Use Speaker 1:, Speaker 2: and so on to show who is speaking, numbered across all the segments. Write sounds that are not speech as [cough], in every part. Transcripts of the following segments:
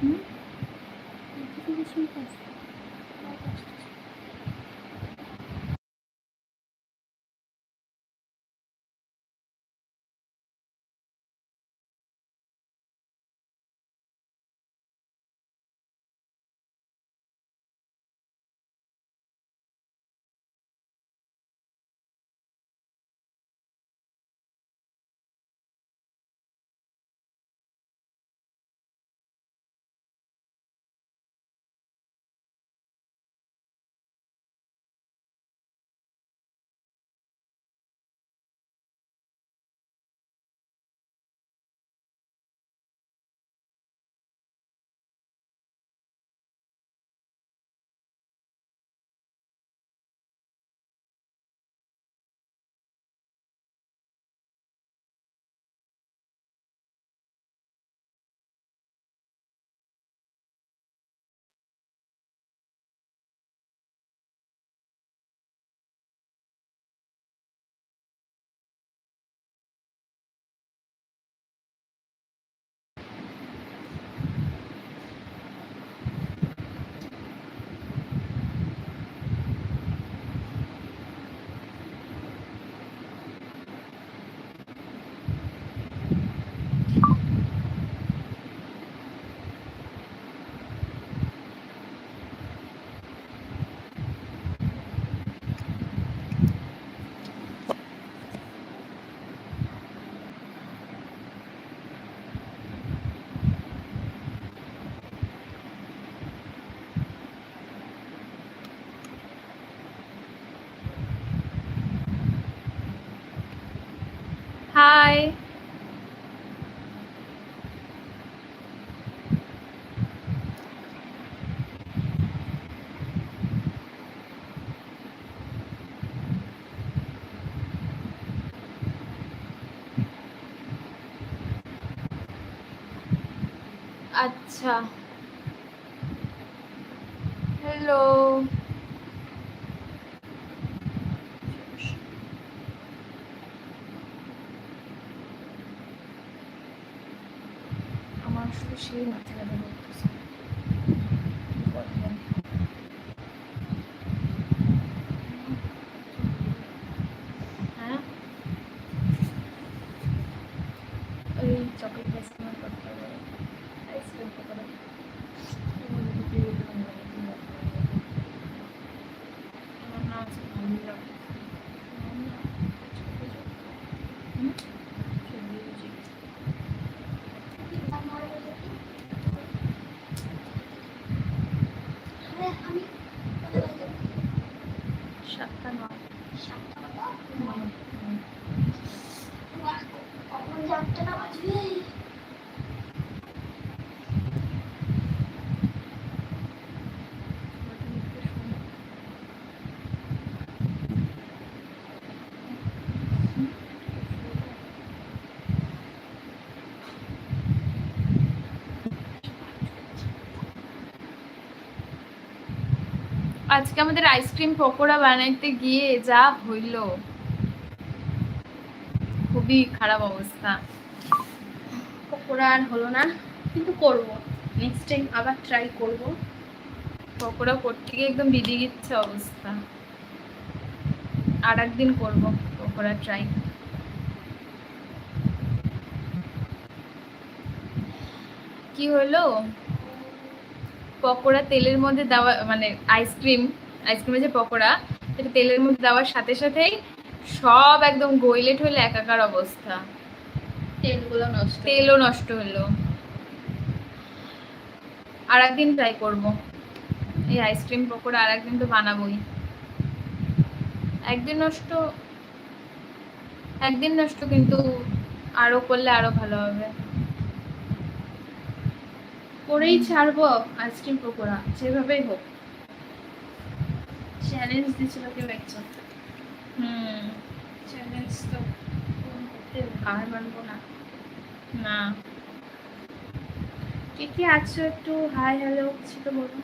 Speaker 1: হুম? Notification আসছে
Speaker 2: আচ্ছা। Hello আমার শুধু সেই মাথা ব্যথা করতেছে কি করবেন? হ্যাঁ ওই চকলেট আইসক্রিম করতে হবে আইসক্রিম করে আমার না আছে ভালো লাগে হুম? ছবি বুঝি।
Speaker 1: আমি
Speaker 2: সাতটা নয়
Speaker 1: সাতটা
Speaker 2: হুম, হুম।
Speaker 1: কখন যে আটটা না বাজবে
Speaker 2: আজকে আমাদের আইসক্রিম পকোড়া বানাইতে গিয়ে যা হইল। খুবই খারাপ অবস্থা।
Speaker 1: পকোড়া আর হলো না কিন্তু করব। নেক্সট টাইম আবার ট্রাই করব।
Speaker 2: পকোড়া করতে গিয়ে একদম বিদি গিচ্ছে অবস্থা। আর একদিন করব পকোড়া ট্রাই কি হলো পকোড়া তেলের মধ্যে দেওয়া মানে আইসক্রিম আইসক্রিমের যে পকোড়া সেটা তেলের মধ্যে দেওয়ার সাথে সাথেই সব একদম গইলে ঠইলে একাকার অবস্থা।
Speaker 1: তেলগুলো নষ্ট।
Speaker 2: তেলও নষ্ট হলো আর একদিন ট্রাই করব। এই আইসক্রিম পকোড়া আর একদিন তো বানাবোই। একদিন নষ্ট একদিন নষ্ট কিন্তু আরও করলে আরও ভালো হবে।
Speaker 1: করেই ছাড়বো আইসক্রিম পকোড়া যেভাবেই হোক। চ্যালেঞ্জ দিয়েছিল কেউ একজন।
Speaker 2: হুম।
Speaker 1: চ্যালেঞ্জ তো করতে মানবো না।
Speaker 2: না।
Speaker 1: কে কে আছো একটু? হাই হ্যালো ছিল বলো।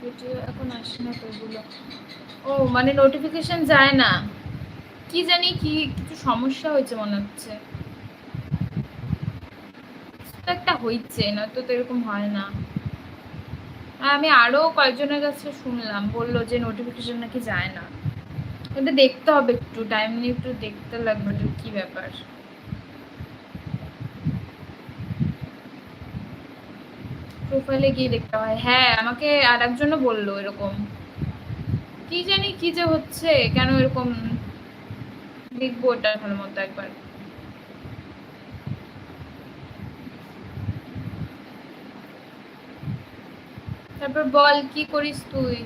Speaker 2: ভিডিও এখন আসে না তো ওগুলো ও মানে নোটিফিকেশন যায় না। কি জানি কি কিছু সমস্যা হয়েছে মনে হচ্ছে। তো একটা হইছে না তো এরকম হয় না। আমি আরও কয়েকজনের কাছে শুনলাম, বলল যে নোটিফিকেশন নাকি যায় না। ওটা দেখতে হবে একটু টাইম নিয়ে একটু দেখতে লাগবে কি ব্যাপার। প্রোফাইলে গিয়ে দেখতে হয়। হ্যাঁ আমাকে আর একজনও বলল এরকম। কি জানি কি যে হচ্ছে, কেন এরকম দেখব ওটা ভালো মতো একবার। তারপর বল কি করিস তুই?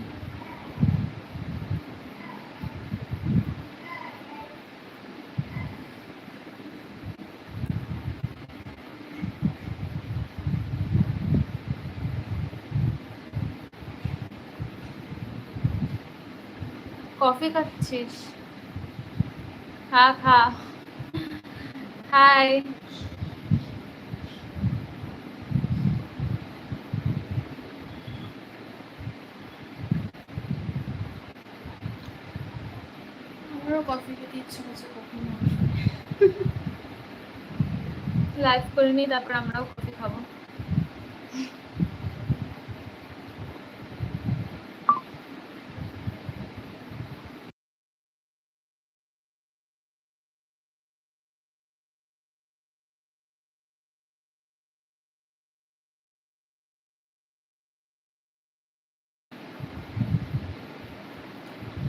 Speaker 2: কফি খাচ্ছিস? খা খা। হাই
Speaker 1: আমারও কফি খেতে ইচ্ছে করছে কখন
Speaker 2: লাইভ করে নিই তারপর আমরাও কফি খাব।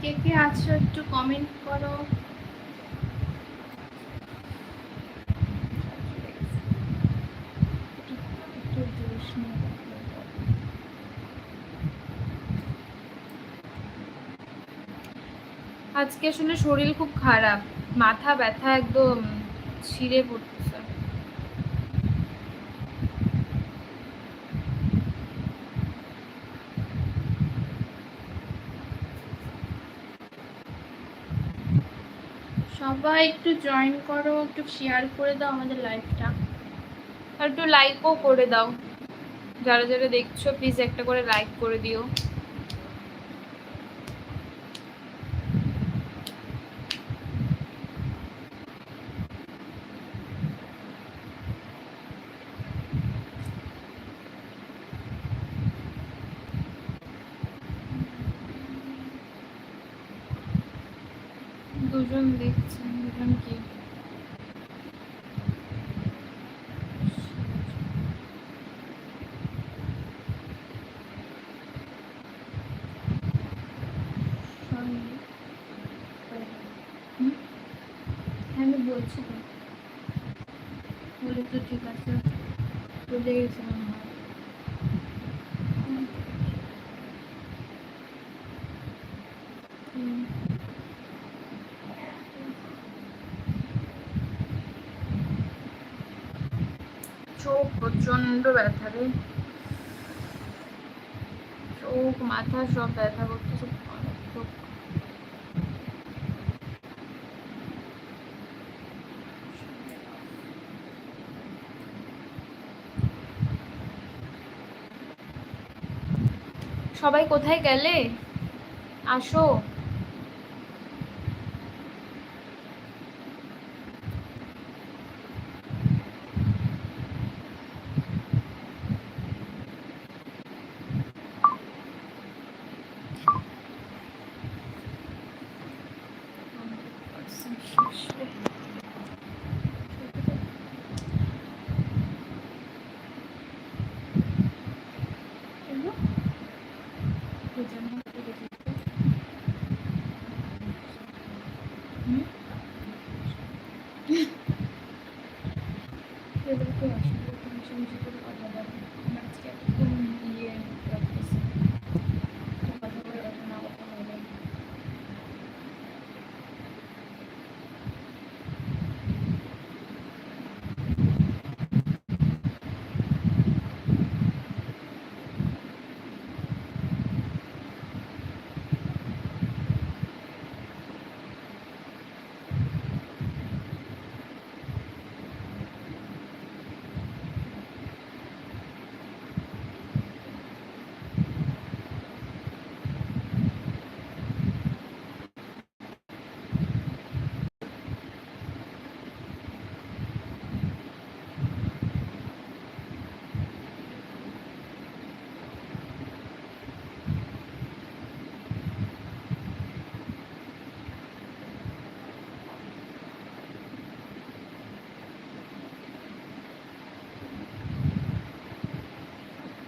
Speaker 1: কে কে আছো একটু কমেন্ট করো একটু জোশ নিয়ে কথা বলো।
Speaker 2: আজকে আসলে শরীর খুব খারাপ মাথা ব্যথা একদম ছিঁড়ে পড়তেছে
Speaker 1: সবাই একটু জয়েন করো একটু শেয়ার করে দাও আমাদের লাইভটা
Speaker 2: আর একটু লাইকও করে দাও। যারা যারা দেখছ প্লিজ একটা করে লাইক করে দিও। দুজন দেখছেন দুজন কি? হ্যাঁ আমি বলছি তো। বলে তো ঠিক আছে। চলে গেছে মনে হয় হুম। চোখ প্রচণ্ড ব্যথা রে। চোখ মাথা সব ব্যথা করতেছে সবাই কোথায় গেলে? আসো।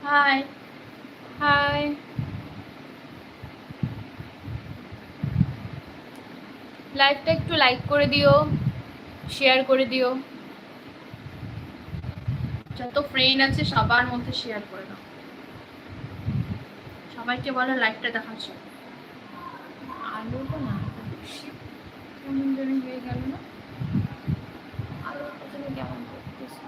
Speaker 1: হাই
Speaker 2: হাই লাইভটা একটু লাইক করে দিও শেয়ার করে দিও।
Speaker 1: যত ফ্রেন্ড আছে সবার মধ্যে শেয়ার করে দাও। সবাইকে বলো লাইভটা দেখাচ্ছ।
Speaker 2: আলোটা না বেশি কেমন জানি হয়ে গেল না। আলোটা জানি কেমন করতেছে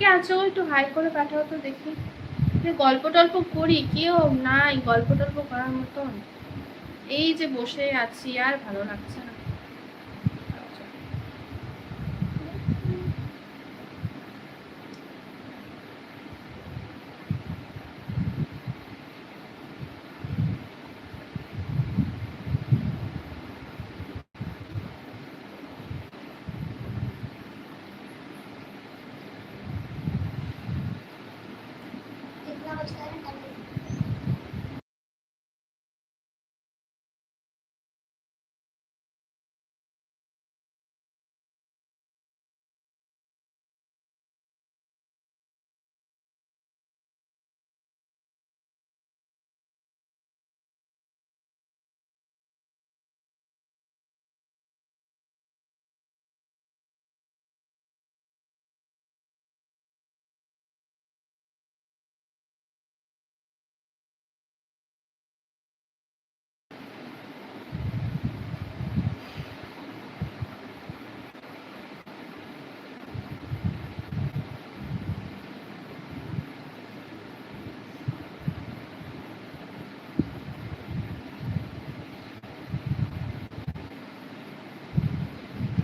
Speaker 1: কে আছে? একটু হাই করে পাঠাও তো দেখি। গল্প টল্প করি কেউ নাই, গল্প টল্প করার মতন। এই যে বসে আছি, আর ভালো লাগছে না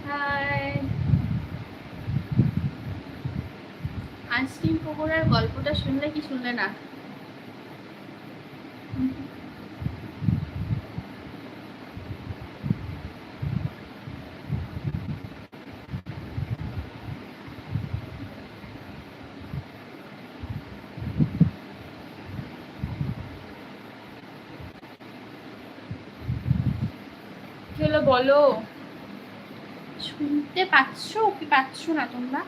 Speaker 2: হাই
Speaker 1: পকোড়ার গল্পটা শুনলে কি শুনলে না?
Speaker 2: বলো?
Speaker 1: শুনতে পাচ্ছ? কি পাচ্ছ না তোমরা?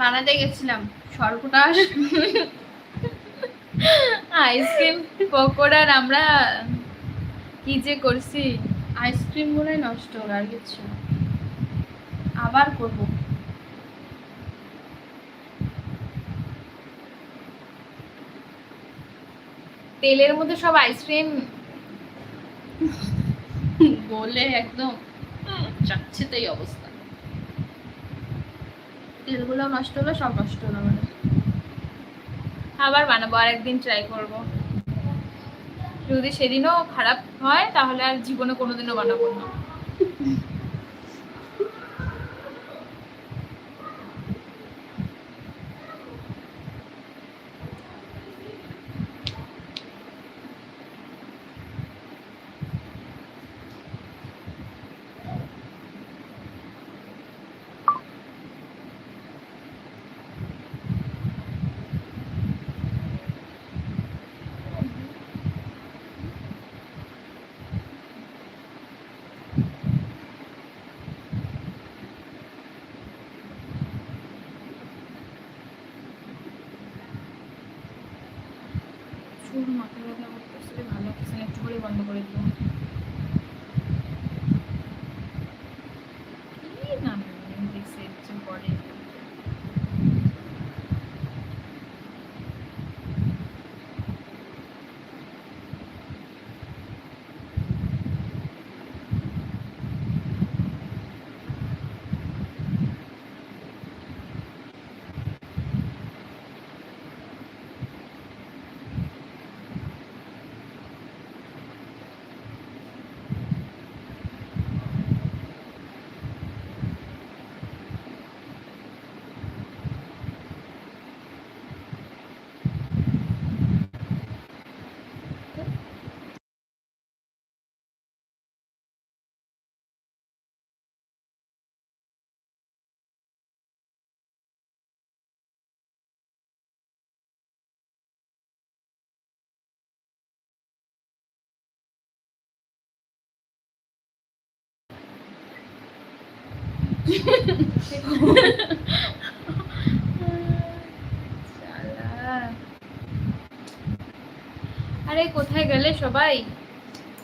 Speaker 1: বানাতে গেছিলাম সর্বনাশ
Speaker 2: আইসক্রিম পকোড়ার আমরা কি যে করছি
Speaker 1: আইসক্রিম গুলোই নষ্ট আর কিছু আবার করব।
Speaker 2: তেলের মধ্যে সব আইসক্রিম
Speaker 1: বলে একদম যাচ্ছে তাই অবস্থা। তেলগুলো নষ্ট হলো, সব নষ্ট হলো মানে
Speaker 2: আবার বানাবো আর একদিন ট্রাই করব। যদি সেদিনও খারাপ হয়, তাহলে আর জীবনে কোনোদিনও বানাবো না চুল মাথা ব্যথা করতেছে ভালো লাগতেছে না একটু বন্ধ করে [laughs] আরে কোথায় গেলে সবাই?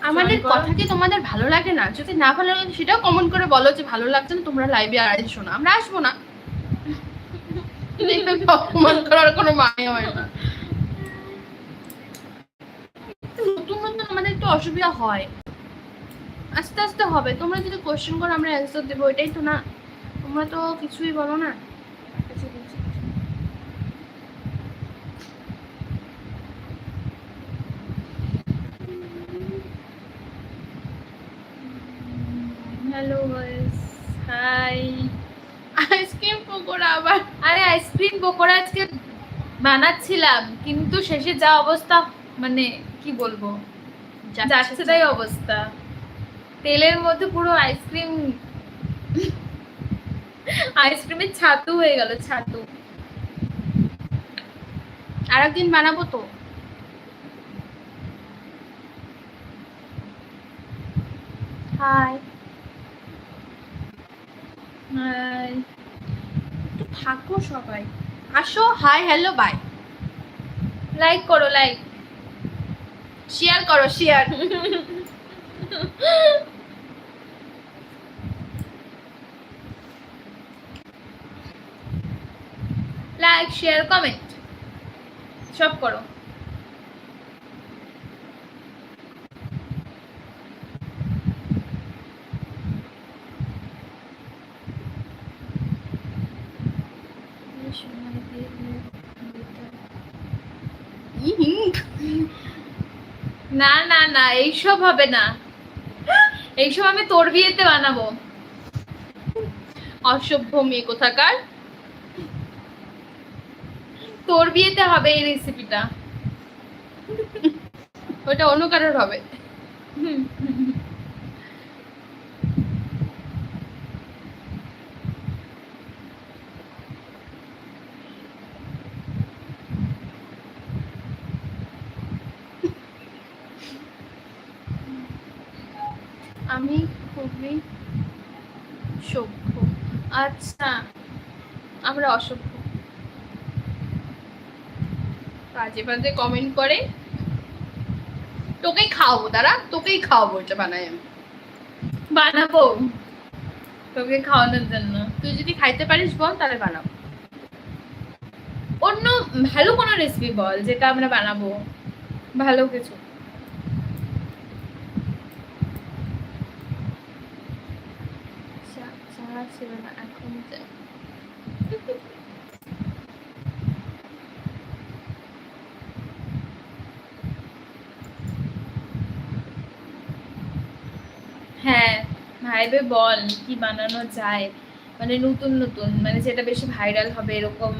Speaker 1: আমাদের কথা কি তোমাদের ভালো লাগে না। যদি না ভালো লাগে সেটাও কমেন্ট করে বলো যে ভালো লাগছে না তোমরা লাইভে আর এসো না। আমরা আসব না। অপমান করার কোনো মানে হয় না। নতুন নতুন আমাদের একটু অসুবিধা হয়। আস্তে আস্তে হবে। তোমরা যদি কোশ্চেন করো আমরা অ্যান্সার দেবো। এটাই তো না। তোমরা তো কিছুই বলো না।
Speaker 2: হ্যালো হাই
Speaker 1: আইসক্রিম পকোড়া আবার।
Speaker 2: আরে আইসক্রিম পকোড়া আজকে বানাচ্ছিলাম কিন্তু শেষে যা অবস্থা মানে কি বলব? যাচ্ছে তাই অবস্থা। তেলের মধ্যে পুরো আইসক্রিম আইসক্রিমের ছাতু হয়ে গেল ছাতু।
Speaker 1: আর একদিন বানাবো তো। হাই
Speaker 2: হাই
Speaker 1: থাকো সবাই। আসো হাই হ্যালো বাই
Speaker 2: লাইক করো লাইক
Speaker 1: শেয়ার করো শেয়ার [laughs]
Speaker 2: লাইক শেয়ার কমেন্ট সব করো। [laughs] না না না এইসব হবে না। এইসব আমি তোর বিয়েতে বানাবো।
Speaker 1: অসভ্য মেয়ে কোথাকার।
Speaker 2: তোর বিয়েতে হবে এই রেসিপিটা
Speaker 1: ওটা অন্য কারোর হবে। আমি খুবই সভ্য। আচ্ছা আমরা অসভ্য। বাজে বাজে কমেন্ট করে। তোকেই খাওয়াবো, দাঁড়া, তোকেই খাওয়াবো এটা বানাই আমি।
Speaker 2: বানাবো। তোকে খাওয়ানোর জন্য।
Speaker 1: তুই যদি খাইতে পারিস বল, তাহলে বানাবো।
Speaker 2: অন্য, ভালো কোনো রেসিপি বল, যেটা আমরা বানাবো। ভালো কিছু। হ্যাঁ ভাইবে বল কি বানানো যায়? মানে নতুন নতুন মানে যেটা বেশি ভাইরাল হবে এরকম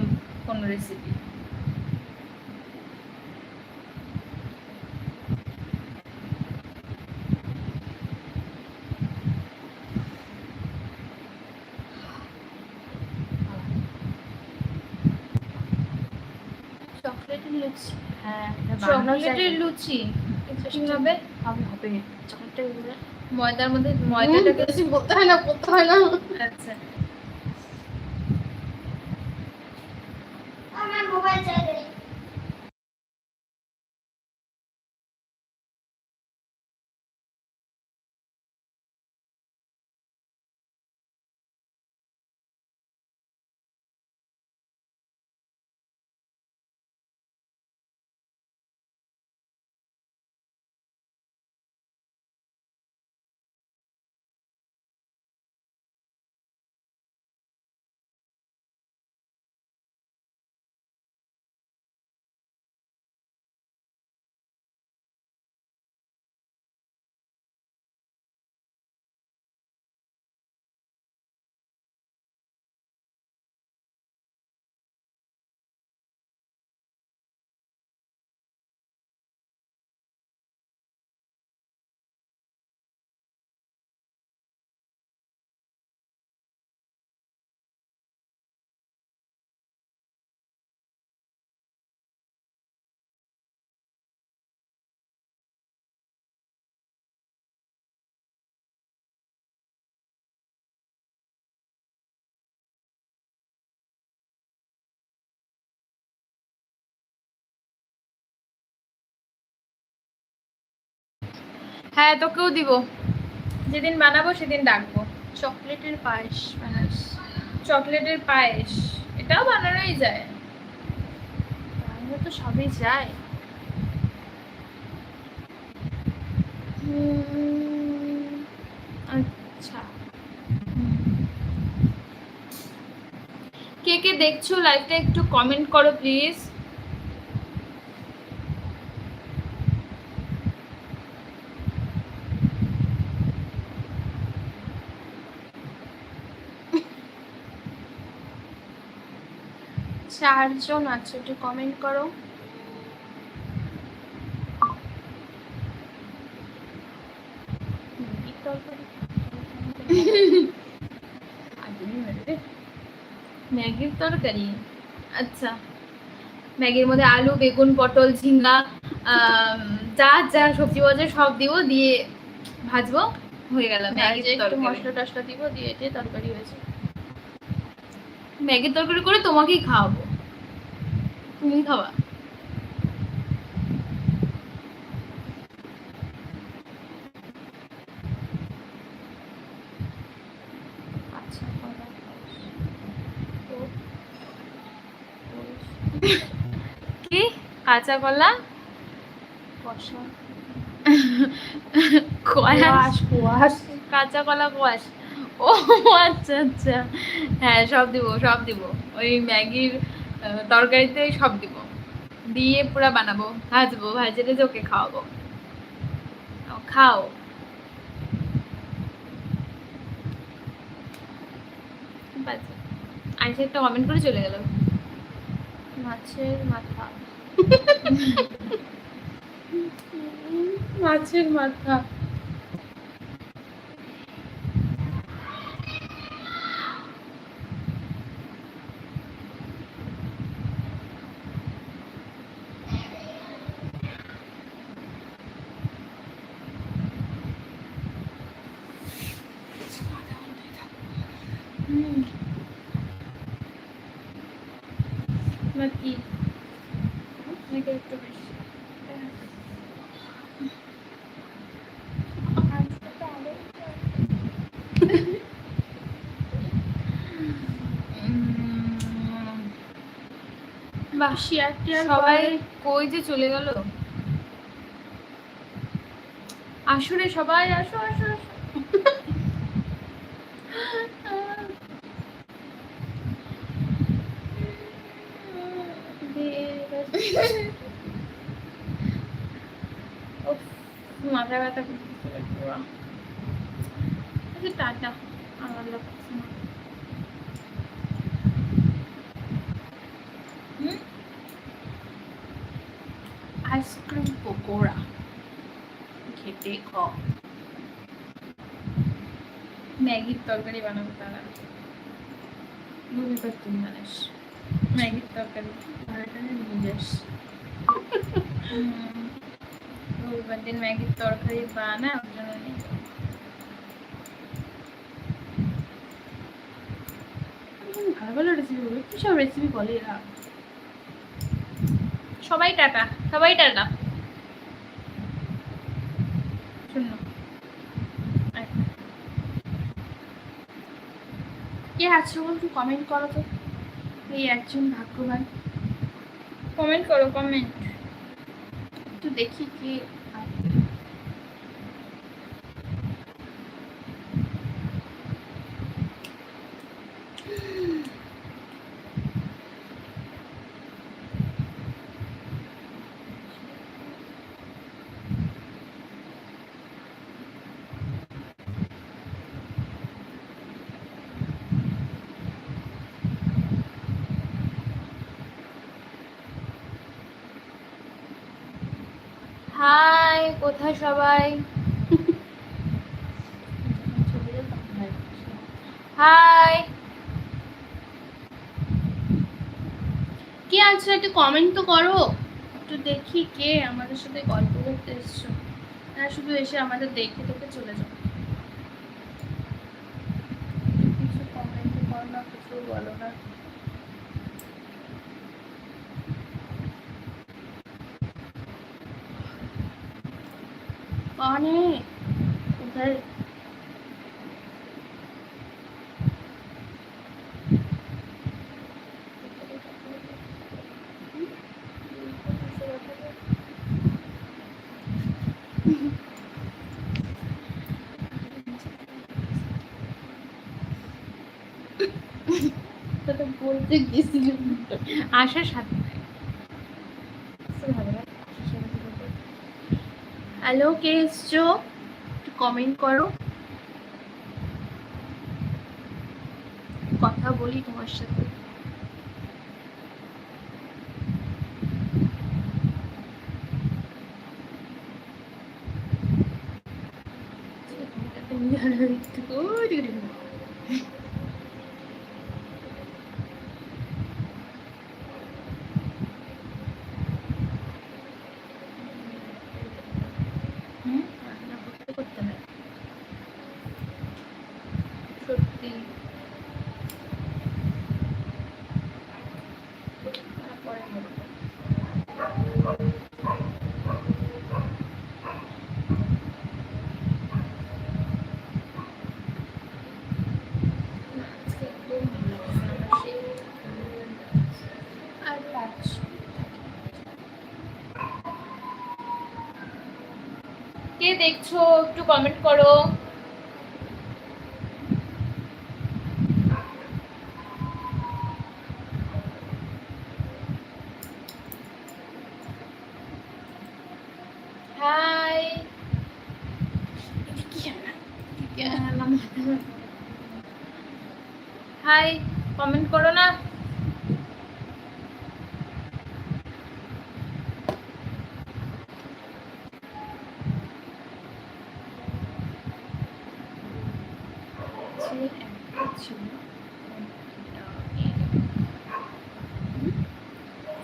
Speaker 2: কোন রেসিপি
Speaker 1: চকলেটের লুচি। হ্যাঁ।
Speaker 2: চকলেটের লুচি। কীভাবে
Speaker 1: হবে? হবে চকলেটের
Speaker 2: ময়দার মধ্যে ময়দাটাকে
Speaker 1: বেশি বলতে হয় না বলতে হয় না।
Speaker 2: আচ্ছা। হ্যাঁ তোকেও দিব। যেদিন বানাবো সেদিন ডাকবো।
Speaker 1: চকলেটের পায়েস বানাইস
Speaker 2: চকলেটের পায়েস এটাও বানানোই যায়।
Speaker 1: বানানো তো সবই যায়। আচ্ছা।
Speaker 2: কে কে দেখছ লাইভটা একটু কমেন্ট করো প্লিজ
Speaker 1: চারজন আছে একটু কমেন্ট করো।
Speaker 2: ম্যাগির তরকারি? আচ্ছা। ম্যাগির মধ্যে আলু বেগুন পটল ঝিঙ্গা যা যা সবজি বাজে সব দিব দিয়ে ভাজবো হয়ে গেল
Speaker 1: ম্যাগি একটু মশলা টশলা দিব দিয়ে তরকারি হয়েছে।
Speaker 2: ম্যাগির তরকারি করে তোমাকেই খাওয়াবো। তুমি খাওয়া
Speaker 1: আচ্ছা ওই
Speaker 2: কি? কাঁচা কলা? কাঁচা কলা কোয়াশ। ও আচ্ছা আচ্ছা। হ্যাঁ সব দিব সব দিব। ওই ম্যাগির তরকারিতে সব দিব। দিয়ে পুরো বানাবো ভাজবো ভাজে ভাজলে ওকে খাওয়াবো। খাও। আইসে একটা কমেন্ট করে চলে গেল।
Speaker 1: মাছের মাথা। [laughs] মাছের মাথা হুম নাকি নাকি একটু বেশি
Speaker 2: উম, বাহ
Speaker 1: শেয়ার টেয়ার
Speaker 2: সবাই কই যে চলে গেল? আসরে সবাই আসো আসো আসো। মাথা ব্যথা করতেছে আচ্ছা টাটা। আমার লাগছে না হুম
Speaker 1: আইসক্রিম পকোড়া খেতে খ
Speaker 2: ম্যাগির তরকারি বানাবো তারা রবিবার তুই বানাস ম্যাগির তরকারি
Speaker 1: নিজেস
Speaker 2: হুম, রবিবার দিন ম্যাগির তরকারি বানা ওর জন্য নিয়ে
Speaker 1: ভালো ভালো রেসিপি বলে কি সব রেসিপি বলে এরা
Speaker 2: সবাই টাটা সবাই টাটা। শূন্য
Speaker 1: কে আছে বলতো কমেন্ট করো তো। এই একজন ভাগ্যবান।
Speaker 2: কমেন্ট করো কমেন্ট
Speaker 1: একটু দেখি কে
Speaker 2: হাই কোথায় সবাই। হাই
Speaker 1: কে আছে? একটু কমেন্ট তো করো। একটু দেখি কে আমাদের সাথে গল্প করতে এসছো। হ্যাঁ শুধু এসে আমাদের দেখে দেখে চলে যাও কিছু কমেন্ট করো না কিছু বলো না অনেক হ্যাঁ বলতে গেছিলাম
Speaker 2: আশার সাথে সাথে
Speaker 1: হ্যালো, কে এসছো? একটু কমেন্ট করো। কথা বলি তোমার সাথে।
Speaker 2: হুম?
Speaker 1: রান্না করতে করতে না সত্যি তারপরে হবে। আজকে একদম ভালো লাগছে না, আমার সেই আর লাগছে
Speaker 2: কে দেখছ একটু কমেন্ট করো হাই হাই কমেন্ট করো না
Speaker 1: যে একটা ছিল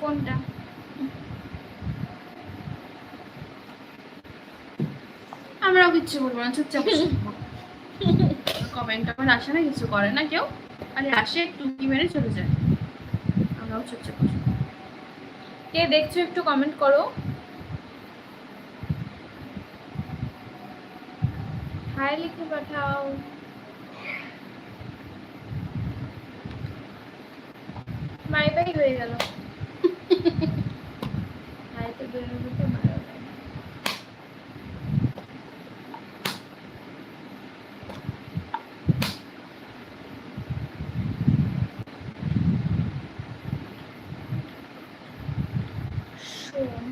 Speaker 2: কোনটা
Speaker 1: আমরাও কিচ্ছু বলব না চুপচাপ কমেন্ট টমেন্ট আসে না কিছু করে না কেউ। আরে আসে একটু কি মেরে চলে যায়। আমরাও চুপচাপ
Speaker 2: কে দেখছ একটু কমেন্ট করো। হাই লিখে পাঠাও। বাই বাই হয়ে গেল। [laughs] হাই তো দূরের মধ্যে বাই বাই শোন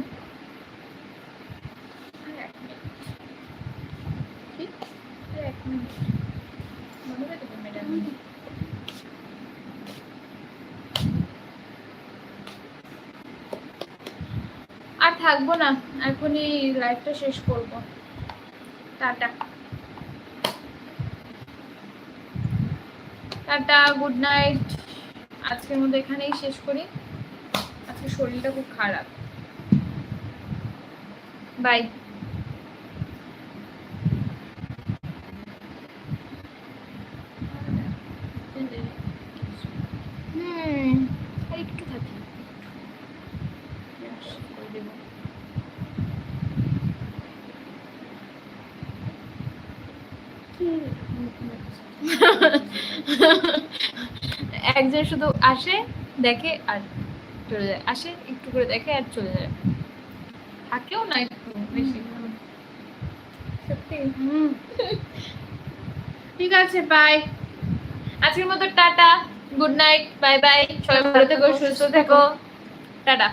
Speaker 2: আর এক মিনিট
Speaker 1: কি?
Speaker 2: আর এক মিনিট মনে হয় তো ম্যাডাম আর থাকব না, এখনই লাইফটা শেষ করব। টাটা। টাটা গুড নাইট আজকের মধ্যে এখানেই শেষ করি। আজকে শরীরটা খুব খারাপ। বাই হুম আর একটু থাকি
Speaker 1: Yes, করে দেবো। কি মুখ লাগছে?
Speaker 2: একজন শুধু আসে দেখে আর চলে যায়। আসে একটু করে দেখে আর চলে যায়। থাকেও না একটু বেশি। সত্যি।
Speaker 1: ঠিক আছে বাই
Speaker 2: আজকের মতো tata. Good night bye bye সবাই ভালো থেকো সুস্থ থেকো। টাটা।